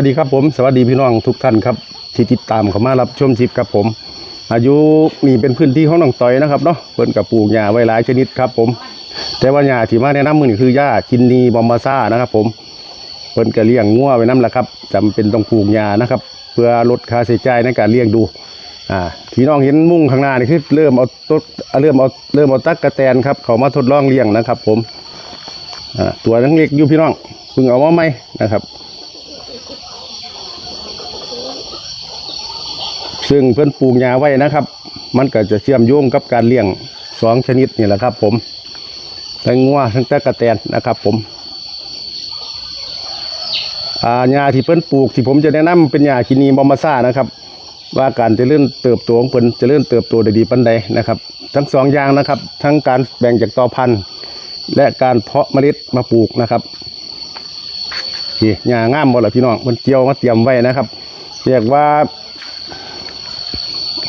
วัสดีครับผม สวัสดีพี่น้องทุกท่านครับที่ติดตามเข้ามารับชมชิปครับผม อายุนี่เป็นพื้นที่ของน้องต่อยนะครับเนาะเพิ่นกับปลูกหญ้าไว้หลายชนิดครับผม แต่ว่าหญ้าที่มาแนะนำมือนี่คือหญ้ากินนีบอมบาซ่านะครับผมเพิ่นก็เลี้ยงงัวไว้น้ำละครับจำเป็นต้องปลูกหญ้านะครับ เพื่อลดค่าใช้จ่ายในการเลี้ยงดูอ่าที่น้องเห็นมุ่งข้างหน้านี่คือเริ่มเอาต้นเริ่มเอาเริ่มเอาตักกระแตนครับเขามาทดลองเลี้ยงนะครับ ผมอ่าตัวนังเล็กอยู่พี่น้องเพิ่งเอามาใหม่นะครับ ซึ่งเพื่อนปลูกหญ้าไว้นะครับ มันก็จะเชื่อมโยงกับการเลี้ยงสองชนิดนี่แหละครับ ผมทั้งงัวทั้งตะกะแตนนะครับ ผมอ่าหญ้าที่เพิ่อนปลูกที่ผมจะแนะนำเป็นหญ้าคินีบอมบาซ่านะครับ ว่าการจะเลื่อนเติบโตของเพิ่นจะเลื่อนเติบโตได้ดีปันใดนะครับ ทั้งสองอย่างนะครับ ทั้งการแบ่งจากตอพันธุ์ และการเพาะเมล็ดมาปลูกนะครับนี่หญ้างามบ่ล่ะพี่น้องมันเจียวมาเตรียมไว้นะครับ เรียกว่า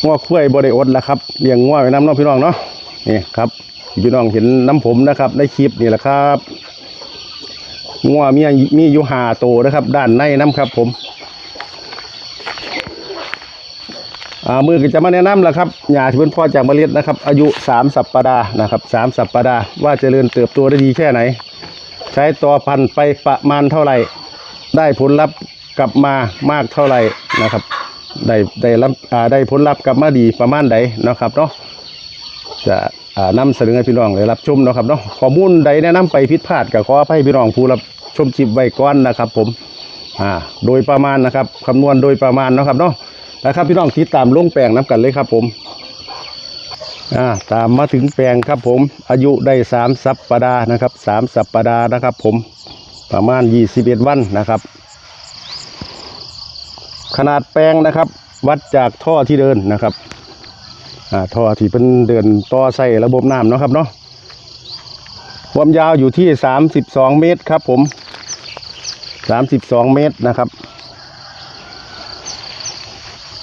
งัวคุ้ยบริอดแล้วครับเลี้ยงงัวไว้น้ำน้องพี่น้องเนาะนี่ครับพี่น้องเห็นน้ำผมนะครับในคลิปนี่แหละครับงัวมีมีอยู่หาโตวนะครับ ด้านในน้ำครับผมอ่ามือก็จะมาแนะนำแล้วครับหญ้าที่เพิ่นพ่อจากเมล็ดนะครับ อายุสามสัปดาห์นะครับสามสัปดาห์ว่าเจริญเติบโตได้ดีแค่ไหน ใช้ต่อพันธุ์ไปประมาณเท่าไหร่ ได้ผลลัพธ์กลับมามากเท่าไหร่นะครับ ได้ได้รับอ่าได้ผลลัพธ์กลับมาดีประมาณใดนะครับเนาะจะอ่านำเสนอให้พี่น้องได้รับชมนะครับเนาะข้อมูลใดแนะนำไปผิดพลาดก็ขออภัยพี่น้องผู้รับชมจิบไว้ก่อนนะครับ ผมอ่าโดยประมาณนะครับคำนวณโดยประมาณนะครับเนาะนะครับพี่น้องติดตามลงแปลงน้กันเลยครับผมอ่าตามมาถึงแปลงครับผม อายุได้สามสัปดาห์นะครับสามสัปดาห์นะครับ ผมประมาณยี่สิบเอ็ดวันนะครับ ขนาดแปลงนะครับ วัดจากท่อที่เดินนะครับท่อที่เป็นเดินต่อใส่ระบบน้ำเนาะครับเนาะความยาวอยู่ที่สามสิบสองเมตรครับผมสามสิบสองเมตรนะครับ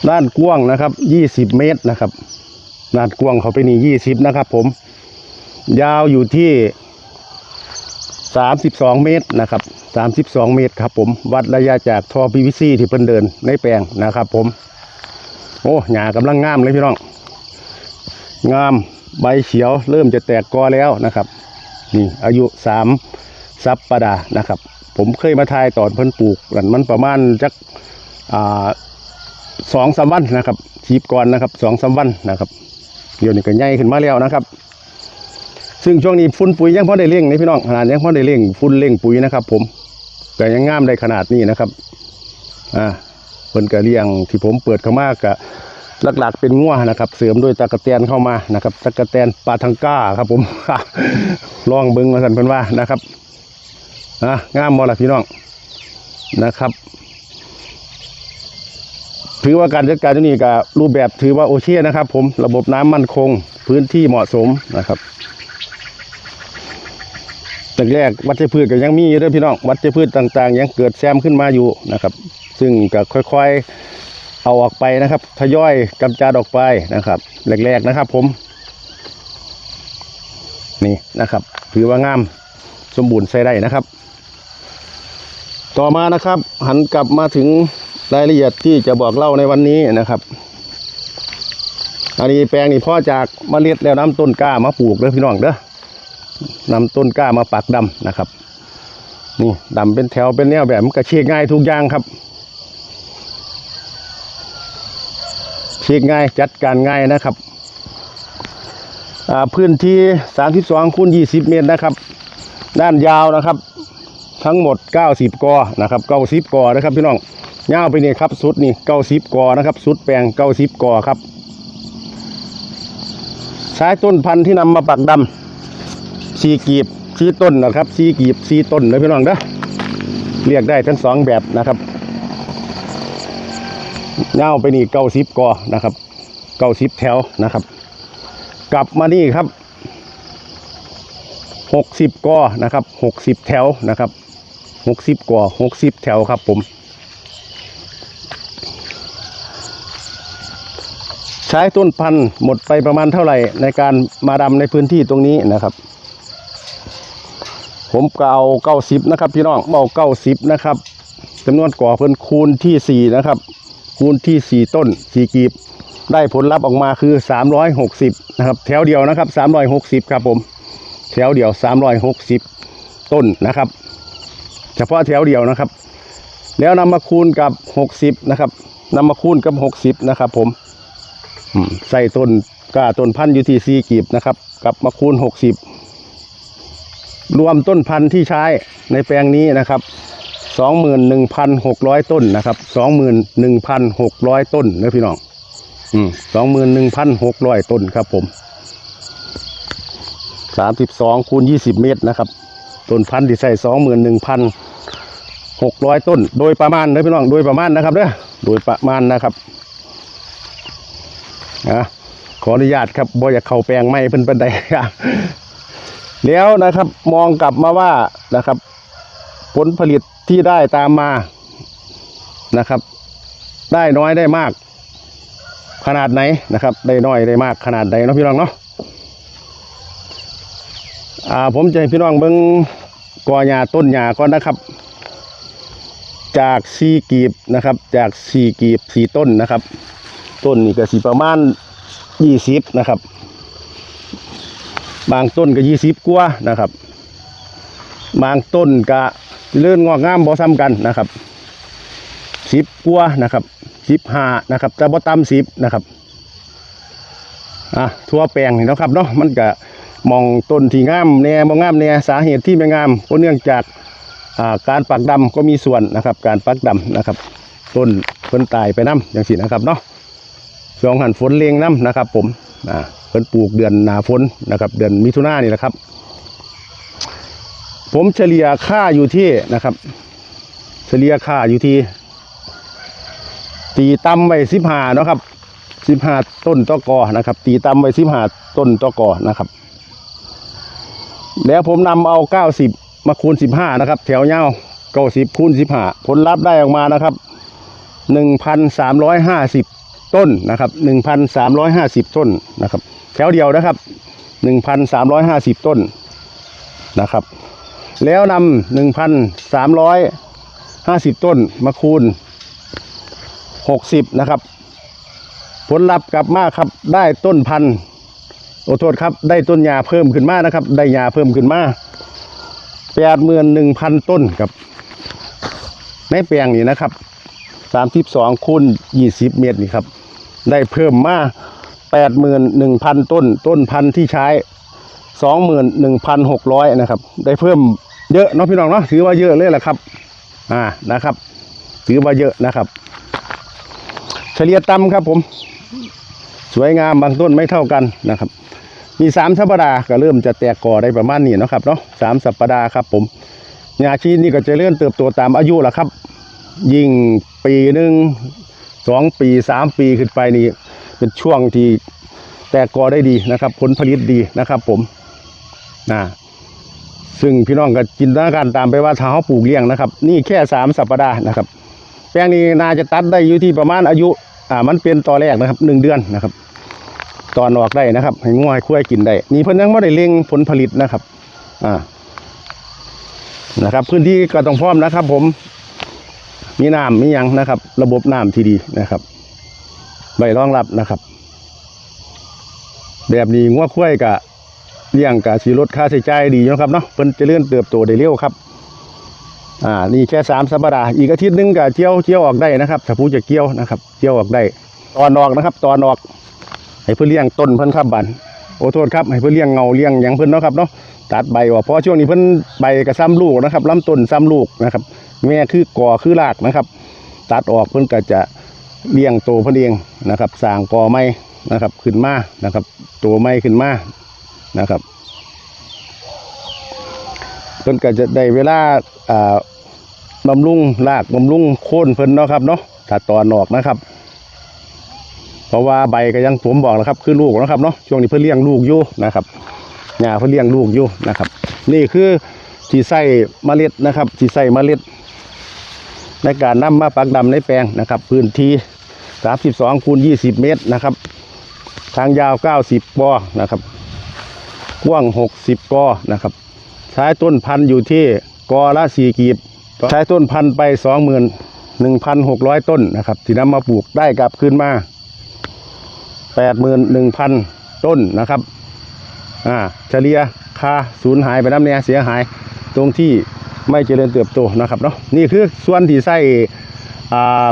ด้านกว้างนะครับยี่สิบเมตรนะครับด้านกว้างเขาไปนี่ยี่สิบนะครับผม ยาวอยู่ที่ สามสิบสองเมตรนะครับสามสิบสองเมตรครับผม วัดระยะจากท่อ PVC ที่เพิ่นเดินในแปลงนะครับผม โอ้หญ้ากำลังงามเลยพี่น้อง งามใบเขียวเริ่มจะแตกกอแล้วนะครับ นี่อายุสามสัปดาห์นะครับ ผมเคยมาทายตอนเพิ่นปลูกกันมันประมาณจักอ่าสองสามวันนะครับชีบก่อนนะครับสองสามวันนะครับ เดี๋ยวนี้ก็ใหญ่ขึ้นมาแล้วนะครับ ซึ่งช่วงนี้ฝุ่นปุ๋ยยังพอได้เร่งนี่พี่น้องขนาดยังพอได้เร่งฝุ่นเร่งปุ๋ยนะครับ ผมแต่ยังงามได้ขนาดนี้นะครับอ่าเพิ่นก็เลี้ยงที่ผมเปิดเข้ามากะหลักๆเป็นงัวนะครับ เสริมด้วยตะกะแตนเข้ามานะครับตะกะแตนปลาทังก้าครับ ผมลองเบิ้งมาสันเพิ่นว่านะครับอะงามบ่ละพี่น้องนะครับถือว่าการจัดการที่นี่กับรูปแบบถือว่าโอเคนะครับ ผมระบบน้ำมั่นคง พื้นที่เหมาะสมนะครับ แต่แรกวัชพืชก็ยังมีอยู่ด้วยพี่น้องวัชพืชต่างๆ ยังเกิดแซมขึ้นมาอยู่นะครับ ซึ่งก็ค่อยๆเอาออกไปนะครับ ทยอยกำจัดออกไปนะครับแรกๆนะครับ ผม นี่นะครับ ถือว่างามสมบูรณ์ใช้ได้นะครับ ต่อมานะครับ หันกลับมาถึงรายละเอียดที่จะบอกเล่าในวันนี้นะครับอันนี้แปลงนี่พ่อจากมเมล็ดแล้วน้ำต้นกล้ามาปลูกเด้อพี่น้องเด้อ นำต้นกล้ามาปักดำนะครับ นี่ดำเป็นแถวเป็นแนวแบบมันก็เชียง่ายทุกอย่างครับเชียง่ายจัดการง่ายนะครับพื้นที่ 32คูณ20 เมตรนะครับ ด้านยาวนะครับ ทั้งหมด 90 กอนะครับ90กอนะครับพี่น้องยาวไปนี่ครับสุดนี่90กอนะครับสุดแปลง90กอครับใช้ต้นพันธุ์ที่นำมาปักดำ สีกีบสีต้นนะครับสีกีบสีต้นเลยพี่น้องเด้อเรียกได้ทั้งสองแบบนะครับเงาไปนี่เก้าสิบกอนะครับเก้าสิบแถวนะครับ กลับมานี่ครับหกสิบกอนะครับหกสิบแถวนะครับหกสิบกอหกสิบแถวครับผมใช้ต้นพันธุ์หมดไปประมาณเท่าไหร่ในการมาดำในพื้นที่ตรงนี้นะครับ ผมก็เอาเก้าสิบนะครับพี่น้องเอาเก้าสิบนะครับจำนวนก่อเพิ่นคูณที่สี่นะครับ คูณที่สี่ต้นสี่กีบ ได้ผลลัพธ์ออกมาคือ360นะครับแถวเดียวนะครับ360ครับผมแถวเดียว360ต้นนะครับ เฉพาะแถวเดียวนะครับ แล้วนำมาคูณกับ60นะครับนำมาคูณกับ60นะครับ ผมใส่ต้นกล้าต้นพันธุ์อยู่ที่สี่กีบนะครับ กับมาคูณ60 รวมต้นพันธุ์ที่ใช้ในแปลงนี้นะครับ 21,600 ต้นนะครับ 21,600 ต้นนะพี่น้องสองหมื่นหนึ่งพันหกร้อยต้นครับผมสามสิบสองคูณยี่สิบเมตรนะครับ ต้นพันธุ์ที่ใส่สองหมื่นหนึ่งพันหกร้อยต้น โดยประมาณนะพี่น้อง โดยประมาณนะครับเด้อโดยประมาณนะครับนะขออนุญาตครับบ่อยากเข้าแปลงไม่เป็นปันไดครับ แล้วนะครับมองกลับมาว่านะครับ ผลผลิตที่ได้ตามมานะครับ ได้น้อยได้มาก ขนาดไหนนะครับ ได้น้อยได้มากขนาดใดเนาะพี่น้องเนาะอ่าผมจะให้พี่น้องเบิ้งกอหญ้าต้นหญ้าก่อนนะครับ จากสี่กีบนะครับ จากสี่กีบสี่ต้นนะครับ ต้นนี่ก็สีประมาณยี่สิบนะครับ บางต้นก็ยี่สิบกว่านะครับ บางต้นก็เลื่อนงอกงามบ่ซ้ำกันนะครับสิบกว่านะครับสิบห้านะครับแต่บ่ต่ำสิบนะครับอะทั่วแปลงนี่นะครับเนาะมันก็มองต้นที่งามแน่บ่งามแน่สาเหตุที่ไม่งามก็เนื่องจากอ่าการปักดำก็มีส่วนนะครับ การปักดำนะครับ ต้นเพิ่นตายไปน้ำอย่างสินะครับเนาะช่วงหันฝนเลงน้ำนะครับ ผมอ่า เพิ่นปลูกเดือนหนาฝนนะครับ เดือนมิถุนายนนี่แหละครับ ผมเฉลี่ยค่าอยู่ที่นะครับ เฉลี่ยค่าอยู่ที่ ตีตำไว้สิบห้าเนาะครับสิบห้าต้นตอกอนะครับ ตีตำไว้สิบห้าต้นตอกอนะครับ แล้วผมนำเอาเก้าสิบมาคูณสิบห้านะครับ แถวเงาเก้าสิบคูณสิบห้าผลลัพธ์ได้ออกมานะครับหนึ่งพันสามร้อยห้าสิบต้นนะครับหนึ่งพันสามร้อยห้าสิบต้นนะครับ แถวเดียวนะครับหนึ่งพันสามร้อยห้าสิบต้นนะครับ แล้วนำหนึ่งพันสามร้อยห้าสิบต้นมาคูณหกสิบนะครับ ผลลัพธ์กลับมาครับได้ต้นพันธุ์โอ้โทษครับ ได้ต้นยาเพิ่มขึ้นมานะครับ ได้ยาเพิ่มขึ้นมาแปดหมื่นหนึ่งพันต้นครับในแปลงนี้นะครับสามสิบสองคูณยี่สิบเมตรนี่ครับ ได้เพิ่มมา แปดหมื่นหนึ่งพันต้นต้นพันธุ์ที่ใช้สองหมื่นหนึ่งพันหกร้อยนะครับ ได้เพิ่มเยอะเนาะพี่น้องเนาะถือว่าเยอะเลยแหละครับ อ่านะครับ ถือว่าเยอะนะครับ เฉลี่ยต่ำครับผม สวยงามบางต้นไม่เท่ากันนะครับ มีสามสัปดาห์ก็เริ่มจะแตกกอได้ประมาณนี้นะครับเนาะสามสัปดาห์ครับผมยาชีนี่ก็จะเลื่อนเติบโตตามอายุละครับ ยิ่งปีหนึ่งสองปีสามปีขึ้นไปนี่ เป็นช่วงที่แตกกอได้ดีนะครับ ผลผลิตดีนะครับ ผมนะซึ่งพี่น้องก็จินตนาการตามไปว่าถ้าเขาปลูกเลี้ยงนะครับ นี่แค่สามสัปดาห์นะครับ แปลงนี้นาจะตัดได้อยู่ที่ประมาณอายุ อ่ามันเป็นตอแรกนะครับหนึ่งเดือนนะครับตอนออกได้นะครับให้ง่วยคุ้ยกินได้นี่เพิ่นยังไม่ได้เล็งผลผลิตนะครับ อ่านะครับ พื้นที่ก็ต้องพร้อมนะครับ ผมมีน้ำมียังนะครับ ระบบน้ำที่ดีนะครับ ใบรองรับนะครับ แบบนี้ง่วคุ้ยกะเลี้ยงกะสีลดค่าใช้จ่ายดีนะครับเนาะเพิ่นจะเลื่อนเติบโตได้เร็วครับ อ่านี่แค่สามสัปดาห์อีกอาทิตย์หนึงก็เที่ยวเที่ยวออกได้นะครับถ้าผู้จะเกี่ยวนะครับเที่ยวออกได้ตอนออกนะครับ ตอนออก ให้เพื่อเลี้ยงต้นเพิ่นครับบันโอ้โทษครับให้เพื่อเลี้ยงเงาเลี้ยงหยังเพิ่นเนาะครับเนาะตัดใบออกเพราะช่วงนี้เพิ่นใบก็ซ้ำลูกนะครับลำต้นซ้ำลูกนะครับ แม่คือกอคือรากนะครับ ตัดออกเพิ่นก็จะ เลี้ยงโตเพิ่นเองนะครับสางกอไม้นะครับ ขึ้นมานะครับโตไม้ขึ้นมานะครับเพิ่นก็จะได้เวลาอ่าบำรุงรากบำรุงโค่นเพิ่นเนาะครับเนาะถ้าตอนออกนะครับ เพราะว่าใบก็ยังผมบอกแล้วครับ คือลูกนะครับเนาะช่วงนี้เพิ่นเลี้ยงลูกอยู่นะครับหญ้าเพิ่นเลี้ยงลูกอยู่นะครับ นี่คือที่ใส่เมล็ดนะครับที่ใส่เมล็ด ในการนำมาปักดำในแปลงนะครับ พื้นที่ 32คูณ20 เมตรนะครับ ทางยาว 90กอนะครับ กว้าง 60กอนะครับ ใช้ต้นพันธุ์อยู่ที่กอละ 4 กีบ ใช้ต้นพันธุ์ไปสองหมื่นหนึ่งพันหกร้อยต้นนะครับที่นำมาปลูกได้กลับคืนมาแปดหมื่นหนึ่งพันต้นนะครับ อ่าเฉลี่ยค่าสูญหายไปน้ำเนี่ยเสียหายตรงที่ไม่เจริญเติบโตนะครับเนาะนี่คือส่วนที่ใส่อ่า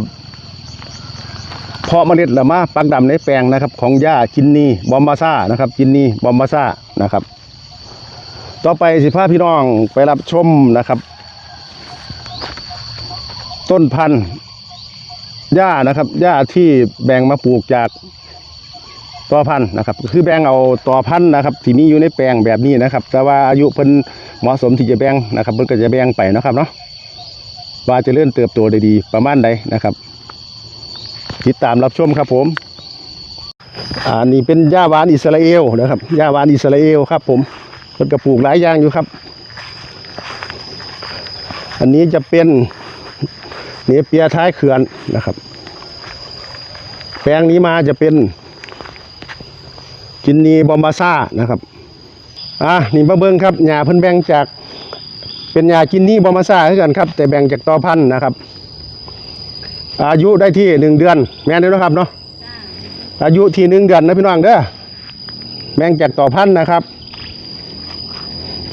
เพาะเมล็ดละมาปักดำในแปลงนะครับ ของหญ้าจินนีบอมบาซ่านะครับจินนีบอมบาซ่านะครับ ต่อไปสิพาพี่น้องไปรับชมนะครับ ต้นพันธุ์หญ้านะครับหญ้าที่แบ่งมาปลูกจากต่อพันธุ์นะครับ คือแบ่งเอาต่อพันธุ์นะครับ ที่มีอยู่ในแปลงแบบนี้นะครับ แต่ว่าอายุเพิ่นเหมาะสมที่จะแบ่งนะครับเพิ่นก็จะแบ่งไปนะครับเนาะว่าจะเลื่อนเติบโตได้ดีประมาณใดนะครับ ติดตามรับชมครับผมอ่านี่เป็นหญ้าหวานอิสราเอลนะครับหญ้าหวานอิสราเอลครับ ผมเพิ่นก็ปลูกหลายอย่างอยู่ครับ อันนี้จะเป็นเนเปียท้ายเขื่อนนะครับ แปลงนี้มาจะเป็นจินนีบอมบาซ่านะครับอะนี่มาเบิ้งครับหญ้าเพิ่นแบ่งจากเป็นหญ้าจินนีบอมบาซ่าคือกันครับ แต่แบ่งจากตอพันธุ์นะครับ อายุได้ที่หนึ่งเดือน แม่นเด้อนะครับเนาะอายุที่หนึ่งเดือนนะพี่น้องเด้อแบ่งจากต่อพันธุ์นะครับ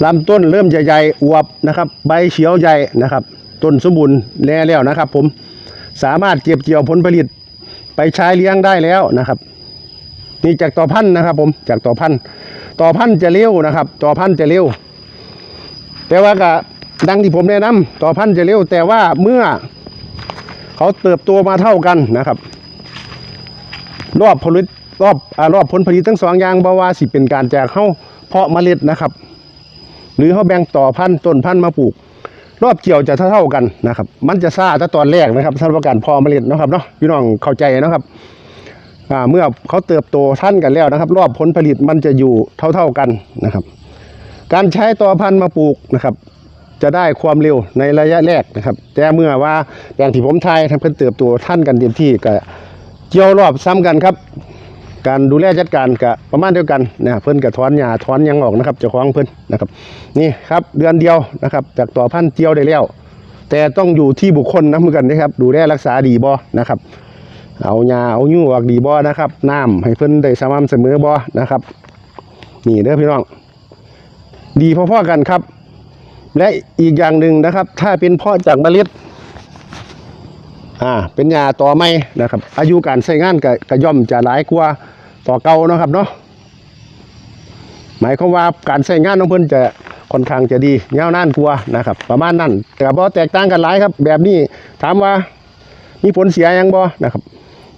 ลำต้นเริ่มใหญ่ๆอวบนะครับ ใบเขียวใหญ่นะครับ ต้นสมบูรณ์แล้วนะครับ ผมสามารถเก็บเกี่ยวผลผลิตไปใช้เลี้ยงได้แล้วนะครับ นี่จากต่อพันธุ์นะครับ ผมจากต่อพันธุ์ต่อพันธุ์จะเร็วนะครับ ต่อพันธุ์จะเร็ว แต่ว่าก็ดังที่ผมแนะนำต่อพันธุ์จะเร็วแต่ว่าเมื่อ เขาเติบโตมาเท่ากันนะครับ รอบผลิตรอบอรอบผลผลิตทั้งสองอย่างบาวาสิเป็นการแจกเข้าเพาะเมล็ดนะครับ หรือเขาแบ่งต่อพันธุ์ต้นพันธุ์มาปลูก รอบเกี่ยวจะเท่าๆกันนะครับ มันจะซาแต่ตอนแรกนะครับสำหรับการพาะเมล็ดนะครับเนาะพี่น้องเข้าใจนะครับเมื่อเขาเติบโตท่านกันแล้วนะครับ รอบผลผลิตมันจะอยู่เท่าๆกันนะครับ การใช้ต่อพันธุ์มาปลูกนะครับ จะได้ความเร็วในระยะแรกนะครับ แต่เมื่อว่าอย่างที่ผมทายทำเพิ่นเติบโตท่านกันเต็มที่ก็เกี่ยวรอบซ้ำกันครับ การดูแลจัดการกับประมาณเดียวกันนะเพิ่นกับถอนหญ้าถอนยังออกนะครับเจ้าของเพิ่นนะครับ นี่ครับเดือนเดียวนะครับ จากต่อพันเจียวได้แล้ว แต่ต้องอยู่ที่บุคคลนะเหมือนกันนะครับดูแลรักษาดีบ่นะครับเอาหญ้าเอายุ่งออกดีบ่นะครับน้ำให้เพิ่นได้สม่ำเสมอบ่นะครับ นี่เด้อพี่น้อง ดีพอๆกันครับ และอีกอย่างหนึ่งนะครับ ถ้าเป็นเพาะจากเมล็ดอ่าเป็นยาต่อไม้นะครับ อายุการใช้งานก็กย่อมจะหลายกว่าต่อเก่านะครับเนาะหมายความว่าการใช้งานของเพิ่นจะค่อนข้างจะดียาวนานกว่านะครับ ประมาณนั้นแต่บ่แตกต่างกันหลายครับ แบบนี้ถามว่ามีผลเสียยังบ่นะครับ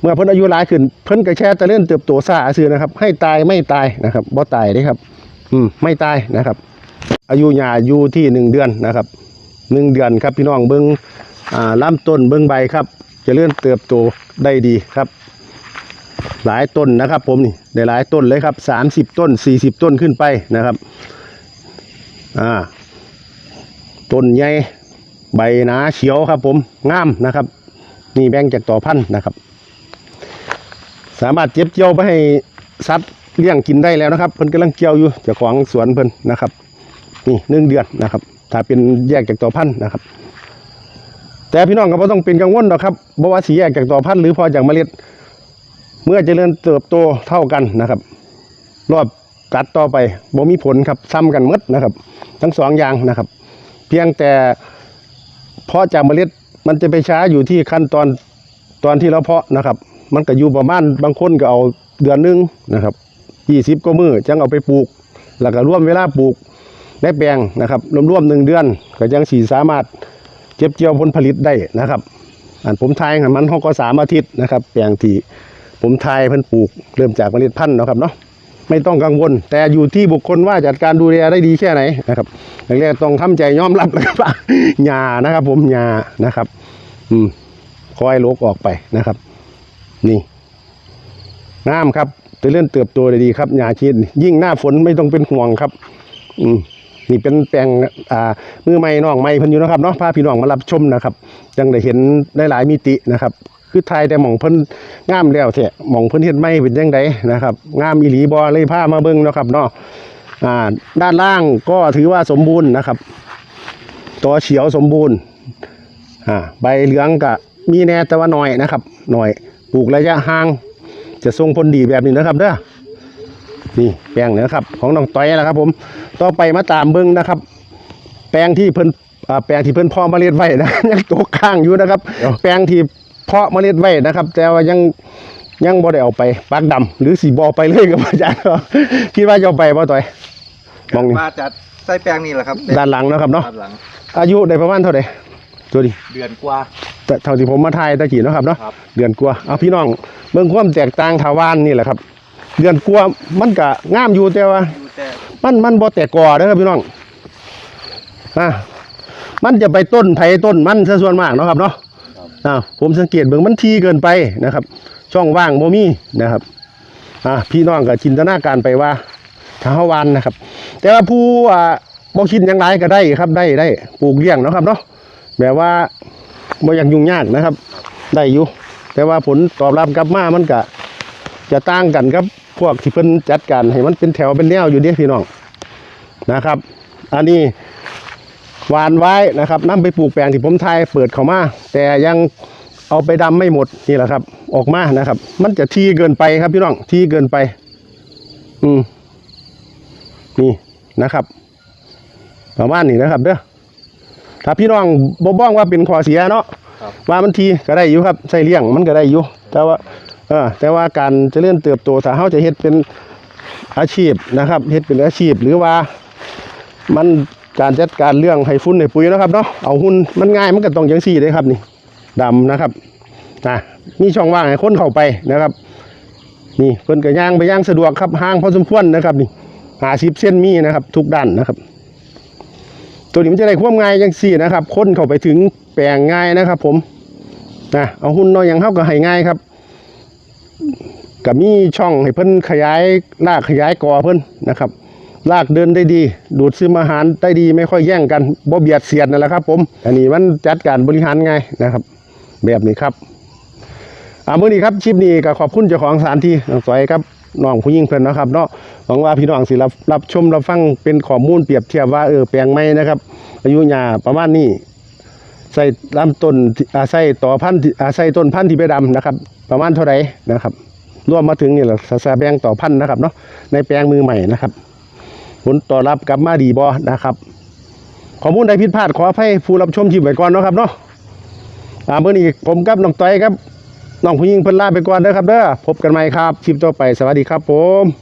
เมื่อเพิ่นอายุหลายขึ้น เพิ่นก็แค่เจริญเติบโตซ่าซื่อนะครับ ให้ตายไม่ตายนะครับบ่ตายเด้ครับ อืมไม่ตายนะครับ อายุหญ้าอยู่ที่หนึ่งเดือนนะครับหนึ่งเดือนครับพี่น้องเบิ้งอ่าต้นเบิ้งใบครับจะเลื่อนเติบโตได้ดีครับ หลายต้นนะครับ ผมนี่ได้หลายต้นเลยครับสามสิบต้นสี่สิบต้นขึ้นไปนะครับอ่าต้นใหญ่ใบหนาเขียวครับ ผมงามนะครับ นี่แบ่งจากต่อพันธุ์นะครับ สามารถเจ็บเกี่ยวไปให้สัตว์เลี้ยงกินได้แล้วนะครับเพิ่นกำลังเกี่ยวอยู่จ้าของสวนเพิ่นนะครับ นี่หนึ่งเดือนนะครับ ถ้าเป็นแยกจากต่อพันธุ์นะครับ แต่พี่น้องก็บ่ต้องเป็นกังวลหรอกครับบ่ว่าสิแยกจากต่อพันธุ์หรือพอจากเมล็ด เมื่อเจริญเติบโตเท่ากันนะครับ รอบตัดต่อไปบ่มีผลครับซ้ำกันหมดนะครับ ทั้งสองอย่างนะครับ เพียงแต่เพาะจากเมล็ดมันจะไปช้าอยู่ที่ขั้นตอนตอนที่เราเพาะนะครับ มันก็อยู่ประมาณบางคนก็เอาเดือนหนึงนะครับยี่สิบกว่ามือจังเอาไปปลูก แล้วก็ร่วมเวลาปลูก ได้แปลงนะครับรวมๆหนึ่งเดือนก็ยังสีสามารถเก็บเกี่ยวผลผลิตได้นะครับ อันผมทายให้มันเขาก็สามอาทิตย์นะครับ แปลงที่ผมทายเพิ่นปลูกเริ่มจากเมล็ดพันธุ์นะครับเนาะไม่ต้องกังวล แต่อยู่ที่บุคคลว่าจัดการดูแลได้ดีแค่ไหนนะครับอย่างแรกต้องทำใจยอมรับนะครับหญ้านะครับ ผมหญ้านะครับ อืมคอยลกออกไปนะครับ นี่งามครับจะเลื่อนเติบโตได้ดีครับหญ้าชีดยิ่งหน้าฝนไม่ต้องเป็นห่วงครับ อืม นี่เป็นแปลงอ่ามือใหม่น้องใหม่พิ่นอยู่นะครับเนาะพาพี่น้องมารับชมนะครับจังได้เห็นได้หลายมิตินะครับ คือไทยแต่หม่องเพิ่นงามแล้วแท้หม่องเพิ่นเฮ็ดใหม่เป็นจังไดนะครับงามอีหลีบ่เลยพามาเบิ่งนะครับเนาะอ่าด้านล่างก็ถือว่าสมบูรณ์นะครับตัวเฉียวสมบูรณ์อ่าใบเหลืองก็มีแน่แต่ว่าน้อยนะครับหน้อยปลูกระยะห่างจะทรงผลดีแบบนี้นะครับเด้อ นี่แปลงนี้นะครับ ของน้องต้อยแล้วครับ ผมต่อไปมาตามเบิ้งนะครับ แปลงที่เพิ่นอ่าแปลงที่เพิ่นเพาะเมล็ดไว้นะยังตกข้างอยู่นะครับ แปลงที่เพาะเมล็ดไว้นะครับ แต่ว่ายังยังบ่ได้เอาไปปักดำหรือสีบอไปเลยกับอาจารย์คิดว่าจะเอาไปบ่ต่อยมองนี่มาจัดไส้แป้งนี่แหละครับ ด้านหลังนะครับเนาะด้านหลังอายุได้ประมาณเท่าไหร่ตัวดิเดือนกว่าแต่เท่าที่ผมมาทายตะกี้เนาะครับเนาะครับเดือนกว่าเอาพี่น้องเบิ่งความแตกต่างทาวานนี่แหละครับ เดือนกว่ามันก็งามอยู่แต่ว่าดูแต่มันมันบ่แตกกอเด้อครับพี่น้องอะมันจะไปต้นไผ่ต้นมันซะส่วนมากเนาะครับเนาะอ่าผมสังเกตเบิ่งมันทีเกินไปนะครับ ช่องว่างบ่มีนะครับอ่าพี่น้องก็จินตนาการไปว่าทาวานนะครับ แต่ว่าผู้อ่าบ่คิดหยังไรก็ได้ครับได้ได้ปลูกเลี้ยงเนาะครับเนาะแบบว่าบ่อยากยุ่งยากนะครับ ได้อยู่แต่ว่าผลตอบรับกลับมามันก็จะต่างกันครับพ วกที่เพิ่นจัดการให้มันเป็นแถวเป็นแนวอยู่เด้พี่น้องนะครับ อันนี้หวานไว้นะครับนํไปปลูกแปลงที่ผมทายเปิดเข้ามา แต่ยังเอาไปดำไม่หมดนี่แหละครับ ออกมานะครับ มันจะทีเกินไปครับพี่น้องทีเกินไป อืมนี่นะครับประมาณนี้นะครับ เด้อถ้าพี่น้องบ่บ้องว่าเป็นข้อเสียเนาะครับว่ามันทีก็ได้อยู่ครับใส่เลี้ยงมันก็ได้อยู่แต่ว่าเออแต่ว่าการเจริญเติบโตถ้าเขาจะเฮ็ดเป็นอาชีพนะครับเฮ็ดเป็นอาชีพหรือว่ามันการจัดการเรื่องให้ฟุ้นให้ปุ๋ยนะครับเนาะเอาหุ้นมันง่ายมันก็ต้องจังซี่เลยครับนี่ดำนะครับนะมีช่องว่างให้คนเข้าไปนะครับ นี่เพิ่นก็ย่างไปย่างสะดวกครับห่างพอสมควรนะครับนี่หาสิบเส้นมีนะครับ ทุกด้านนะครับ ตัวนี้มันจะได้ความง่ายจังซี่นะครับ คนเข้าไปถึงแปลงง่ายนะครับ ผมนะเอาหุ้นน้อยอย่างเท่ากับให้ง่ายครับ กับมีช่องให้เพิ่นขยายรากขยายกอเพิ่นนะครับรากเดินได้ดี ดูดซึมอาหารได้ดีไม่ค่อยแย่งกันบ่เบียดเสียดนั่นแหละครับผม อันนี้มันจัดการบริหารไงนะครับ แบบนี้ครับอ่าเมื้อนี้ครับคลิปนี้ก็ขอบคุณเจ้าของสถานที่น้องสวยครับน้องผู้หญิงเพิ่นนะครับเนาะหวังว่าพี่น้องสิรับรับชมรับฟังเป็นข้อมูลเปรียบเทียบว่าเออแปลงไม้นะครับ อายุหญ้าประมาณนี้ใส่ลำต้นอาใส่ต่อพันธุ์อาใส่ต้นพันธุ์ที่ไปดำนะครับ ประมาณเท่าไรนะครับรวมมาถึงนี่แหละสแสแบงต่อพันนะครับเนาะในแปลงมือใหม่นะครับ ผลต่อรับกลับมาดีบอนะครับข้อมูลใดผิดพลาดขออภัยผู้รับชมชิมไว้ก่อนนะครับเนาะอ่าเมื่อนี้ผมกับน้องต้อยครับน้องผู้หญิงเพิ่นลาไปก่อนเด้อครับเด้อพบกันใหม่ครับคลิปต่อไปสวัสดีครับผม